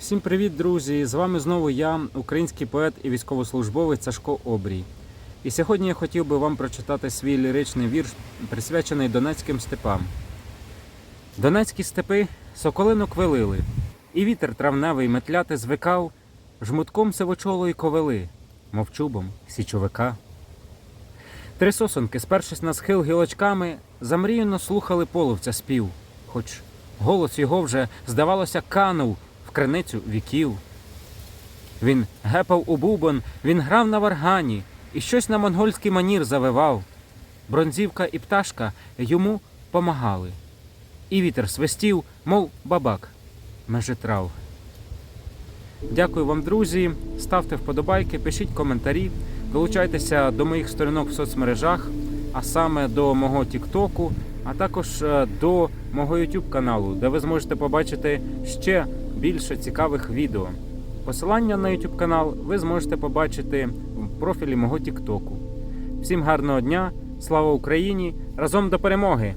Всім привіт, друзі! З вами знову я, український поет і військовослужбовець Сашко Обрій. І сьогодні я хотів би вам прочитати свій ліричний вірш, присвячений Донецьким степам. Донецькі степи соколину квилили, і вітер травневий метляти звикав жмутком сивочолої ковили, мов чубом січовика. Три сосонки, спершись на схил гілочками, замріяно слухали половця спів, хоч голос його вже, здавалося, канув криницю віків. Він гепав у бубон, він грав на варгані і щось на монгольський манір завивав. Бронзівка і пташка йому помагали. І вітер свистів, мов бабак, межи трав. Дякую вам, друзі. Ставте вподобайки, пишіть коментарі, долучайтеся до моїх сторінок в соцмережах, а саме до мого Тіктоку, а також е, до мого YouTube каналу, де ви зможете побачити ще більше цікавих відео. Посилання на YouTube канал ви зможете побачити в профілі мого Тіктоку. Всім гарного дня, слава Україні! Разом до перемоги!